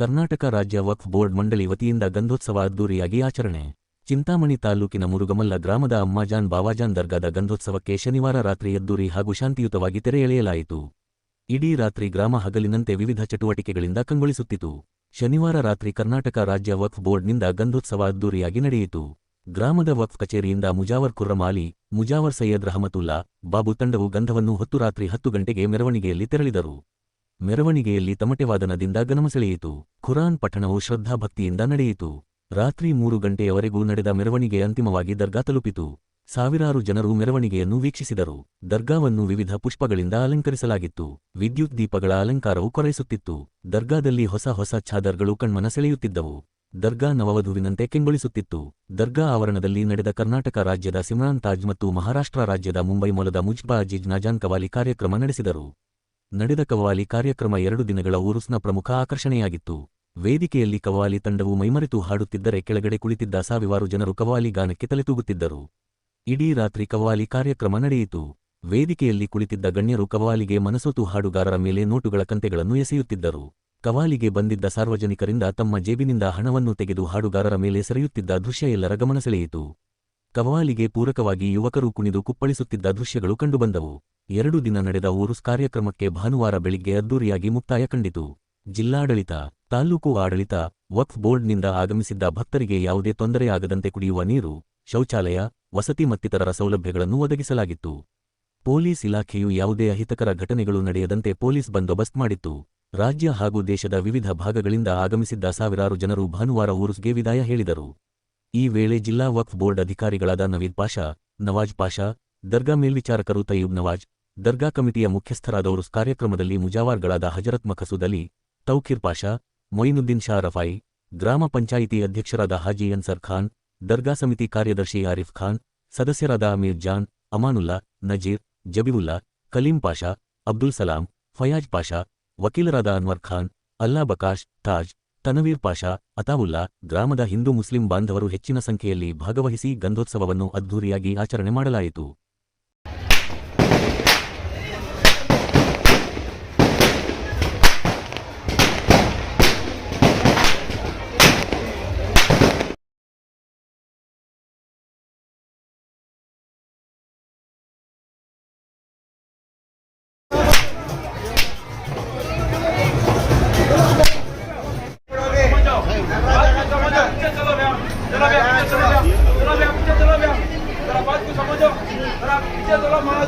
ಕರ್ನಾಟಕ ರಾಜ್ಯ ವಕ್ಫ್ ಬೋರ್ಡ್ ಮಂಡಳಿ ವತಿಯಿಂದ ಗಂಧೋತ್ಸವ ಅದ್ದೂರಿಯಾಗಿ ಆಚರಣೆ. ಚಿಂತಾಮಣಿ ತಾಲೂಕಿನ ಮುರುಗಮಲ್ಲ ಗ್ರಾಮದ ಅಮ್ಮಾಜಾನ್ ಬಾವಾಜಾನ್ ದರ್ಗಾದ ಗಂಧೋತ್ಸವಕ್ಕೆ ಶನಿವಾರ ರಾತ್ರಿ ಅದ್ದೂರಿ ಹಾಗೂ ಶಾಂತಿಯುತವಾಗಿ ತೆರೆ ಎಳೆಯಲಾಯಿತು. ಇಡೀ ರಾತ್ರಿ ಗ್ರಾಮ ಹಗಲಿನಂತೆ ವಿವಿಧ ಚಟುವಟಿಕೆಗಳಿಂದ ಕಂಗೊಳಿಸುತ್ತಿತು. ಶನಿವಾರ ರಾತ್ರಿ ಕರ್ನಾಟಕ ರಾಜ್ಯ ವಕ್ಫ್ ಬೋರ್ಡ್ನಿಂದ ಗಂಧೋತ್ಸವ ಅದ್ದೂರಿಯಾಗಿ ನಡೆಯಿತು. ಗ್ರಾಮದ ವಕ್ಫ್ ಕಚೇರಿಯಿಂದ ಮುಜಾವರ್ ಕುರ್ರಮಾಲಿ, ಮುಜಾವರ್ ಸೈಯದ್ ರಹಮತುಲ್ಲಾ, ಬಾಬು ತಂಡವು ಗಂಧವನ್ನು ಹೊತ್ತು ರಾತ್ರಿ ಹತ್ತು ಗಂಟೆಗೆ ಮೆರವಣಿಗೆಯಲ್ಲಿ ತೆರಳಿದರು. ಮೆರವಣಿಗೆಯಲ್ಲಿ ತಮಟೆವಾದನದಿಂದ ಗಮನಸೆಳೆಯಿತು ಖುರಾನ್ ಪಠಣವು ಶ್ರದ್ಧಾಭಕ್ತಿಯಿಂದ ನಡೆಯಿತು. ರಾತ್ರಿ ಮೂರು ಗಂಟೆಯವರೆಗೂ ನಡೆದ ಮೆರವಣಿಗೆ ಅಂತಿಮವಾಗಿ ದರ್ಗಾ ತಲುಪಿತು. ಸಾವಿರಾರು ಜನರು ಮೆರವಣಿಗೆಯನ್ನು ವೀಕ್ಷಿಸಿದರು. ದರ್ಗಾವನ್ನು ವಿವಿಧ ಪುಷ್ಪಗಳಿಂದ ಅಲಂಕರಿಸಲಾಗಿತ್ತು. ವಿದ್ಯುತ್ ದೀಪಗಳ ಅಲಂಕಾರವು ಕೊರೈಸುತ್ತಿತ್ತು. ದರ್ಗಾದಲ್ಲಿ ಹೊಸ ಹೊಸ ಛಾದರ್ಗಳು ಕಣ್ಮನ ಸೆಳೆಯುತ್ತಿದ್ದವು ದರ್ಗಾ ನವವಧುವಿನಂತೆ ಕೆಂಗೊಳಿಸುತ್ತಿತ್ತು. ದರ್ಗಾ ಆವರಣದಲ್ಲಿ ನಡೆದ ಕರ್ನಾಟಕ ರಾಜ್ಯದ ಸಿಮ್ರಾನ್ ತಾಜ್ ಮತ್ತು ಮಹಾರಾಷ್ಟ್ರ ರಾಜ್ಯದ ಮುಂಬೈ ಮೂಲದ ಮುಜ್ಬಾ ಅಜೀಜ್ ನಜಾನ್ ಕವಾಲಿ ಕಾರ್ಯಕ್ರಮ ನಡೆಸಿದರು. ನಡೆದ ಕವಾಲಿ ಕಾರ್ಯಕ್ರಮ ಎರಡು ದಿನಗಳ ಊರುಸ್ನ ಪ್ರಮುಖ ಆಕರ್ಷಣೆಯಾಗಿತ್ತು. ವೇದಿಕೆಯಲ್ಲಿ ಕವಾಲಿ ತಂಡವು ಮೈಮರೆತು ಹಾಡುತ್ತಿದ್ದರೆ ಕೆಳಗಡೆ ಕುಳಿತಿದ್ದ ಸಾವಿರಾರು ಜನರು ಕವಾಲಿ ಗಾನಕ್ಕೆ ತಲೆತೂಗುತ್ತಿದ್ದರು. ಇಡೀ ರಾತ್ರಿ ಕವಾಲಿ ಕಾರ್ಯಕ್ರಮ ನಡೆಯಿತು. ವೇದಿಕೆಯಲ್ಲಿ ಕುಳಿತಿದ್ದ ಗಣ್ಯರು ಕವಾಲಿಗೆ ಮನಸೋತು ಹಾಡುಗಾರರ ಮೇಲೆ ನೋಟುಗಳ ಕಂತೆಗಳನ್ನು ಎಸೆಯುತ್ತಿದ್ದರು. ಕವಾಲಿಗೆ ಬಂದಿದ್ದ ಸಾರ್ವಜನಿಕರಿಂದ ತಮ್ಮ ಜೇಬಿನಿಂದ ಹಣವನ್ನು ತೆಗೆದು ಹಾಡುಗಾರರ ಮೇಲೆ ಸೆರೆಯುತ್ತಿದ್ದ ದೃಶ್ಯ ಎಲ್ಲರ ಗಮನ ಸೆಳೆಯಿತು. ಕವಾಲಿಗೆ ಪೂರಕವಾಗಿ ಯುವಕರು ಕುಣಿದು ಕುಪ್ಪಳಿಸುತ್ತಿದ್ದ ದೃಶ್ಯಗಳು ಕಂಡುಬಂದವು. ಎರಡು ದಿನ ನಡೆದ ಊರುಸ್ ಕಾರ್ಯಕ್ರಮಕ್ಕೆ ಭಾನುವಾರ ಬೆಳಿಗ್ಗೆ ಅದ್ದೂರಿಯಾಗಿ ಮುಕ್ತಾಯ ಕಂಡಿತು. ಜಿಲ್ಲಾಡಳಿತ, ತಾಲೂಕು ಆಡಳಿತ, ವಕ್ಫ್ ಬೋರ್ಡ್ನಿಂದ ಆಗಮಿಸಿದ್ದ ಭಕ್ತರಿಗೆ ಯಾವುದೇ ತೊಂದರೆಯಾಗದಂತೆ ಕುಡಿಯುವ ನೀರು, ಶೌಚಾಲಯ, ವಸತಿ ಮತ್ತಿತರರ ಸೌಲಭ್ಯಗಳನ್ನು ಒದಗಿಸಲಾಗಿತ್ತು. ಪೊಲೀಸ್ ಇಲಾಖೆಯು ಯಾವುದೇ ಅಹಿತಕರ ಘಟನೆಗಳು ನಡೆಯದಂತೆ ಪೊಲೀಸ್ ಬಂದೋಬಸ್ತ್ ಮಾಡಿತ್ತು. ರಾಜ್ಯ ಹಾಗೂ ದೇಶದ ವಿವಿಧ ಭಾಗಗಳಿಂದ ಆಗಮಿಸಿದ್ದ ಸಾವಿರಾರು ಜನರು ಭಾನುವಾರ ಊರುಸ್ಗೆ ವಿದಾಯ ಹೇಳಿದರು. ಈ ವೇಳೆ ಜಿಲ್ಲಾ ವಕ್ಫ್ ಬೋರ್ಡ್ ಅಧಿಕಾರಿಗಳಾದ ನವೀದ್ ಪಾಷಾ, ನವಾಜ್ ಪಾಷಾ, ದರ್ಗಾ ಮೇಲ್ವಿಚಾರಕರು ತಯ್ಯೂಬ್ ನವಾಜ್, ದರ್ಗಾ ಕಮಿಟಿಯ ಮುಖ್ಯಸ್ಥರಾದವರು ಕಾರ್ಯಕ್ರಮದಲ್ಲಿ ಮುಜಾವಾರ್ಗಳಾದ ಹಜರತ್ ಮಖಸೂದ್ ಅಲಿ, ತೌಕಿರ್ ಪಾಷಾ, ಮೊಯಿನುದ್ದೀನ್ ಶಾ ರಫಾಯಿ ಗ್ರಾಮ ಪಂಚಾಯಿತಿ ಅಧ್ಯಕ್ಷರಾದ ಹಾಜಿ ಅನ್ಸರ್ ಖಾನ್, ದರ್ಗಾ ಸಮಿತಿ ಕಾರ್ಯದರ್ಶಿ ಆರಿಫ್ ಖಾನ್, ಸದಸ್ಯರಾದ ಅಮೀರ್ ಜಾನ್, ಅಮಾನುಲ್ಲಾ, ನಜೀರ್, ಜಬಿವುಲ್ಲಾ, ಕಲೀಂ ಪಾಷಾ, ಅಬ್ದುಲ್ ಸಲಾಂ, ಫಯಾಜ್ ಪಾಷಾ, ವಕೀಲರಾದ ಅನ್ವರ್ ಖಾನ್, ಅಲ್ಲಾ ಬಕಾಶ್, ತಾಜ್ ತನವೀರ್ ಪಾಷಾ ಅತಾವುಲ್ಲಾ ಗ್ರಾಮದ ಹಿಂದೂ ಮುಸ್ಲಿಂ ಬಾಂಧವರು ಹೆಚ್ಚಿನ ಸಂಖ್ಯೆಯಲ್ಲಿ ಭಾಗವಹಿಸಿ ಗಂಧೋತ್ಸವವನ್ನು ಅದ್ಧೂರಿಯಾಗಿ ಆಚರಣೆ ಮಾಡಲಾಯಿತು.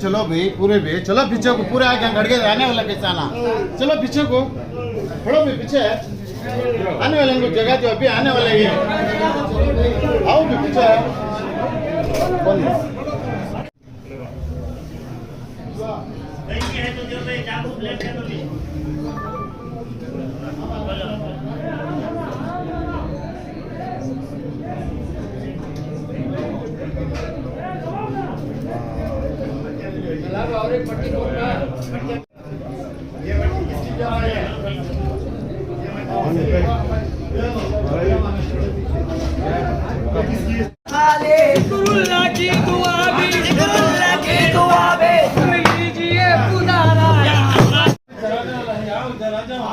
चलो भाई, पूरे भी चलो पीछे को, पूरे आगे गड़के आने वाला कैसे आना चलो पीछे को थोड़ा भी पीछे। आने वाले को जगह जो अभी आने वाले ही आओ भी पीछे। बंद जिक्रुल्लाह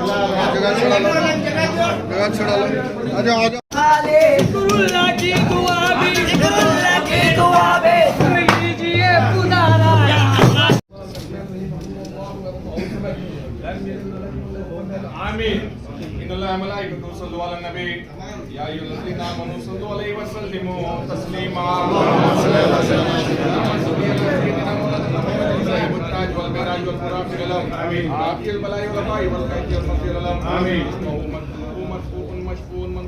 لا بھاجا چھڑا لو اجو آجو علی ک اللہ کی دعابے ذکر اللہ Amin. Amin. Amin.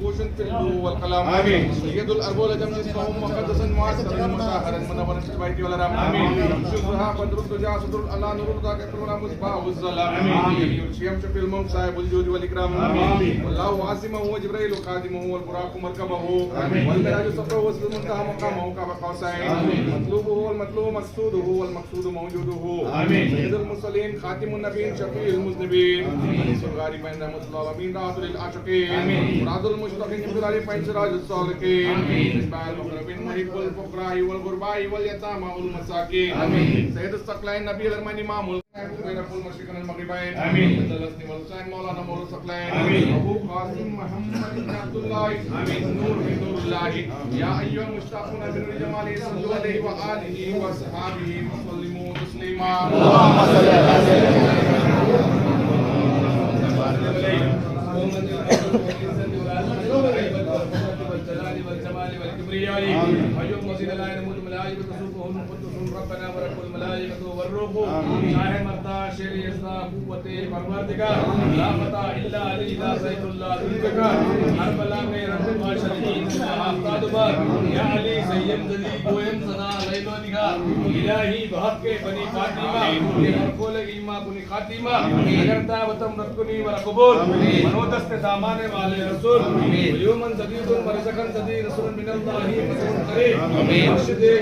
منقوش في اللوح والقلم آمين. يد الأربول جمع اسمه مقدسا معسرا مساهرا منورا في البيت والرام آمين. شرها بدر الدجا صدر الله نور ذاك كرنا مصباح الظلام آمين. الشيم شفي الموت صاحب الجود والإكرام آمين والله عاصمه وجبريل خادمه والبراق مركبه والمعراج صفه وسط المنتهى مقامه كما قوسين مطلوبه والمطلوب مقصوده والمقصود موجوده آمين سيد المرسلين خاتم النبيين شفيع المذنبين أنيس الغاربين رحمة الله العالمين راحة للعاشقين مراد المشتاقين يبدل عليه فإن سراج الصالحين مصباح المقربين مريض الفقراء والغرباء واليتامى والمساكين سيد الثقلين نبي الأرمان إمام بين كل مشرقين المغربين امين الاسم والحسين مولانا مولى الثقلين امين ابو قاسم محمد بن عبد الله امين نور من نور الله يا ايها المشتاقون بنور جماله صلوا عليه واله واصحابه وسلموا تسليما اللهم صل على الكبرياء أيها المزيد لا ينمو والملائكة قدس ربنا ورب الملائكة والروح شاہ مرتا شیر یسا قوت پروردگار لا متا الا علی لا زید اللہ ذلکار ہر بلا میں رب کا شریک آفتاد بار یا علی سیم ذلی قویم صدا لیلو نگار الہی بہت کے بنی فاطمہ یہ مرکول ایما بنی خاتمہ اگرتا وطن رکنی و قبول منودست دامان والے رسول یومن صدیق مرزقن صدیق رسول من اللہ مسلم قریب مرشد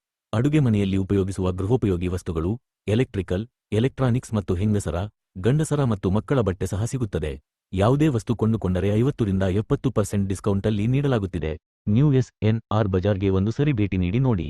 ಅಡುಗೆ ಮನೆಯಲ್ಲಿ ಉಪಯೋಗಿಸುವ ಗೃಹೋಪಯೋಗಿ ವಸ್ತುಗಳು, ಎಲೆಕ್ಟ್ರಿಕಲ್, ಎಲೆಕ್ಟ್ರಾನಿಕ್ಸ್ ಮತ್ತು ಹೆಂಗಸರ, ಗಂಡಸರ ಮತ್ತು ಮಕ್ಕಳ ಬಟ್ಟೆ ಸಹ ಸಿಗುತ್ತದೆ. ಯಾವುದೇ ವಸ್ತು ಕೊಂಡುಕೊಂಡರೆ ಐವತ್ತರಿಂದ ಎಪ್ಪತ್ತು ಪರ್ಸೆಂಟ್ ಡಿಸ್ಕೌಂಟಲ್ಲಿ ನೀಡಲಾಗುತ್ತಿದೆ. ನ್ಯೂ ಎಸ್ ಎನ್ ಆರ್ ಬಜಾರ್ಗೆ ಒಂದು ಸರಿ ಭೇಟಿ ನೀಡಿ ನೋಡಿ.